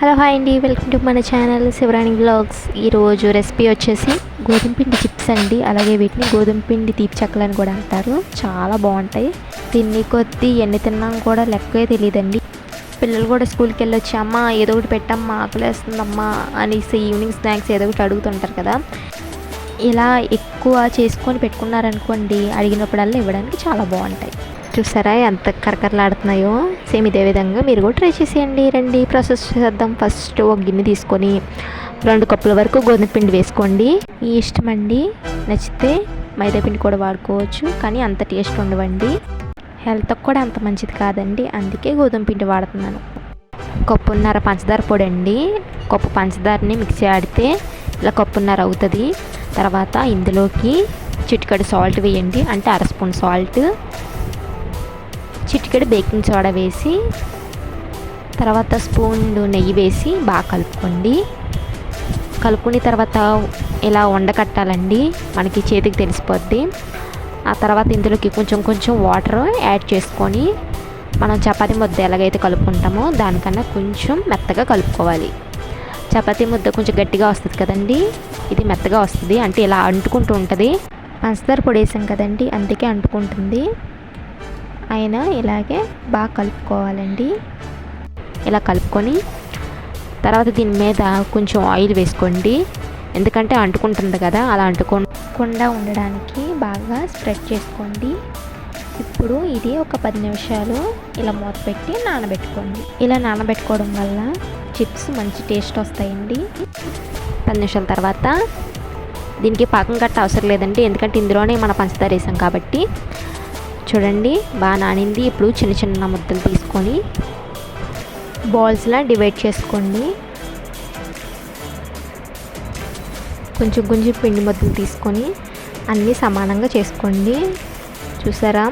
Hello hi అండి. Welcome to మన channel Shivarani blogs. ఈరోజు రెసిపీ వచ్చేసి గోధుమ పిండి చిప్స్ అండి. అలాగే వీటిని గోధుమ పిండి తీపి చెక్కలు అని కూడా అంటారు. చాలా బాగుంటాయి. తిని కొద్దీ ఎన్ని తిన్నాం కూడా లెక్కే తెలియదండి. పిల్లలు కూడా స్కూల్కి వెళ్ళొచ్చి అమ్మ ఏదో ఒకటి పెట్టమ్మా ఆకలేస్తుందమ్మా అనేసి ఈవినింగ్ స్నాక్స్ ఏదో ఒకటి అడుగుతుంటారు కదా. ఇలా ఎక్కువ చేసుకొని పెట్టుకున్నారనుకోండి అడిగినప్పుడల్లా ఇవ్వడానికి చాలా బాగుంటాయి. చూసారా? ఎంత కరకరలాడుతున్నాయో. సేమ్ ఇదే విధంగా మీరు కూడా ట్రై చేసేయండి. రండి ప్రాసెస్ చేద్దాం ఫస్ట్ ఒక గిన్నె తీసుకొని రెండు కప్పుల వరకు గోధుమ పిండి వేసుకోండి. ఈ ఇష్టం అండి. నచ్చితే మైదాపిండి కూడా వాడుకోవచ్చు. కానీ అంత టేస్ట్ ఉండవండి. హెల్త్కి కూడా అంత మంచిది కాదండి. అందుకే గోధుమ పిండి వాడుతున్నాను. కప్పున్నర పంచదార పొడి అండి. కప్పు పంచదారని మిక్సీ ఆడితే ఇలా కప్పున్నర అవుతుంది. తర్వాత ఇందులోకి చిటికడి సాల్ట్ వేయండి. అంటే అర స్పూన్ సాల్ట్ చిటికెడు బేకింగ్ సోడా వేసి తర్వాత స్పూన్ నెయ్యి వేసి బాగా కలుపుకోండి. కలుపుకున్న తర్వాత ఇలా ఉండకట్టాలండి మనకి చేతికి తెలిసిపోద్ది. ఆ తర్వాత ఇందులోకి కొంచెం కొంచెం వాటర్ యాడ్ చేసుకొని మనం చపాతీ ముద్ద ఎలాగైతే కలుపుకుంటామో దానికన్నా కొంచెం మెత్తగా కలుపుకోవాలి. చపాతీ ముద్ద కొంచెం గట్టిగా వస్తుంది కదండి. ఇది మెత్తగా వస్తుంది. అంటే ఇలా అంటుకుంటూ ఉంటుంది. పంచదార పొడి వేసాం కదండి. అందుకే అంటుకుంటుంది. అయినా ఇలాగే బాగా కలుపుకోవాలండి. ఇలా కలుపుకొని తర్వాత దీని మీద కొంచెం ఆయిల్ వేసుకోండి. ఎందుకంటే అంటుకుంటుంది కదా అలా అంటుకోకుండా ఉండడానికి బాగా స్ప్రెడ్ చేసుకోండి. ఇప్పుడు ఇది ఒక పది నిమిషాలు ఇలా మూత పెట్టి నానబెట్టుకోండి. ఇలా నానబెట్టుకోవడం వల్ల చిప్స్ మంచి టేస్ట్ వస్తాయండి. పది నిమిషాల తర్వాత దీనికి పాకం కట్ట అవసరం లేదండి. ఎందుకంటే ఇందులోనే మన పంచదార వేసాం కాబట్టి చూడండి. బాగా నానింది. ఇప్పుడు చిన్న చిన్న ముద్దలు తీసుకొని బాల్స్లా డివైడ్ చేసుకోండి. కొంచెం కొంచెం పిండి ముద్దలు తీసుకొని అన్నీ సమానంగా చేసుకోండి. చూసారా?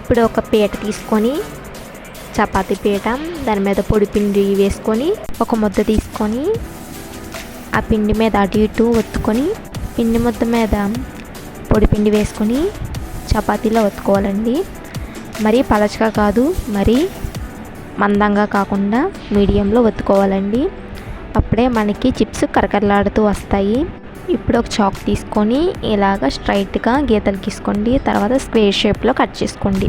ఇప్పుడు ఒక పీట తీసుకొని చపాతి పీట దాని మీద పొడి పిండి వేసుకొని ఒక ముద్ద తీసుకొని ఆ పిండి మీద అటు ఇటు ఒత్తుకొని పిండి ముద్ద మీద పొడి పిండి వేసుకొని చపాతీలో ఒత్తుకోవాలండి. మరీ పలచగా కాదు మరీ మందంగా కాకుండా మీడియంలో ఒత్తుకోవాలండి. అప్పుడే మనకి చిప్స్ కరకరలాడుతూ వస్తాయి. ఇప్పుడు ఒక చాక్ తీసుకొని ఇలాగ స్ట్రైట్గా గీతలు గీసుకోండి. తర్వాత స్క్వేర్ షేప్లో కట్ చేసుకోండి.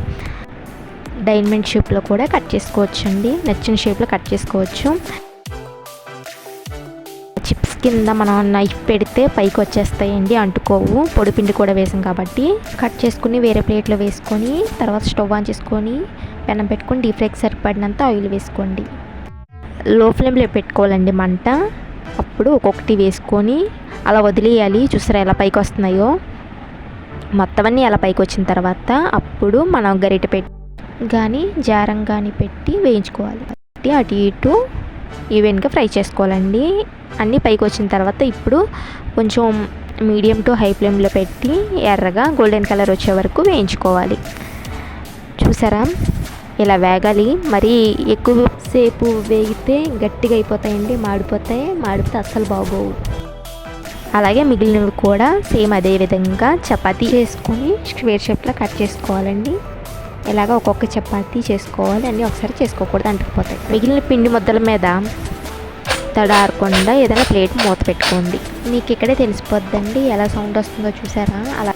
డైమండ్ షేప్లో కూడా కట్ చేసుకోవచ్చు అండి నచ్చిన షేప్లో కట్ చేసుకోవచ్చు. కింద మనం నైఫ్ పెడితే పైకి వచ్చేస్తాయండి అంటుకోవు. పొడిపిండి కూడా వేసాం కాబట్టి కట్ చేసుకుని వేరే ప్లేట్లో వేసుకొని తర్వాత స్టవ్ ఆన్ చేసుకొని పెనం పెట్టుకొని డీప్ ఫ్రైకి సరిపడినంత ఆయిల్ వేసుకోండి. లో ఫ్లేమ్లో పెట్టుకోవాలండి మంట. అప్పుడు ఒక్కొక్కటి వేసుకొని అలా వదిలేయాలి. చూసారా ఎలా పైకి వస్తున్నాయో? మొత్తం అన్నీ ఎలా పైకి వచ్చిన తర్వాత అప్పుడు మనం గరిట పెట్టి కానీ జారం కానీ పెట్టి వేయించుకోవాలి. అటు ఇటు ఈవెన్గా ఫ్రై చేసుకోవాలండి. అన్నీ పైకి వచ్చిన తర్వాత ఇప్పుడు కొంచెం మీడియం టు హై ఫ్లేమ్లో పెట్టి ఎర్రగా గోల్డెన్ కలర్ వచ్చే వరకు వేయించుకోవాలి. చూసారా? ఇలా వేగాలి. మరి ఎక్కువ సేపు వేగితే గట్టిగా అయిపోతాయండి మాడిపోతాయి మాడిపోతే అస్సలు బాగోవు. అలాగే మిగిలినవి కూడా సేమ్ అదే విధంగా చపాతీ చేసుకొని స్క్వేర్ షేప్లో కట్ చేసుకోవాలండి. ఇలాగ ఒక్కొక్క చపాతీ చేసుకోవాలి అన్నీ ఒకసారి చేసుకోకూడదు అంటుకుపోతాయి. మిగిలిన పిండి ముద్దల మీద తడారకుండా ఏదైనా ప్లేట్ మూత పెట్టుకోండి. మీకు ఇక్కడే తెలిసిపోద్దండి ఎలా సౌండ్ వస్తుందో చూసారా? అలా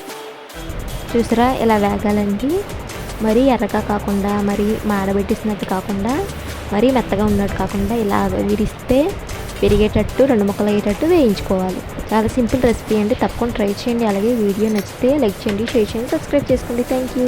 చూసారా? ఇలా వేగాలండి. మరీ ఎర్రగా కాకుండా మరీ మాడబెట్టేసినట్టు కాకుండా మరీ మెత్తగా ఉన్నట్టు కాకుండా ఇలా విరిస్తే పెరిగేటట్టు రెండు ముక్కలు అయ్యేటట్టు వేయించుకోవాలి. చాలా సింపుల్ రెసిపీ అండి. తప్పకుండా ట్రై చేయండి. అలాగే వీడియో నచ్చితే లైక్ చేయండి షేర్ చేయండి సబ్స్క్రైబ్ చేసుకోండి. Thank you.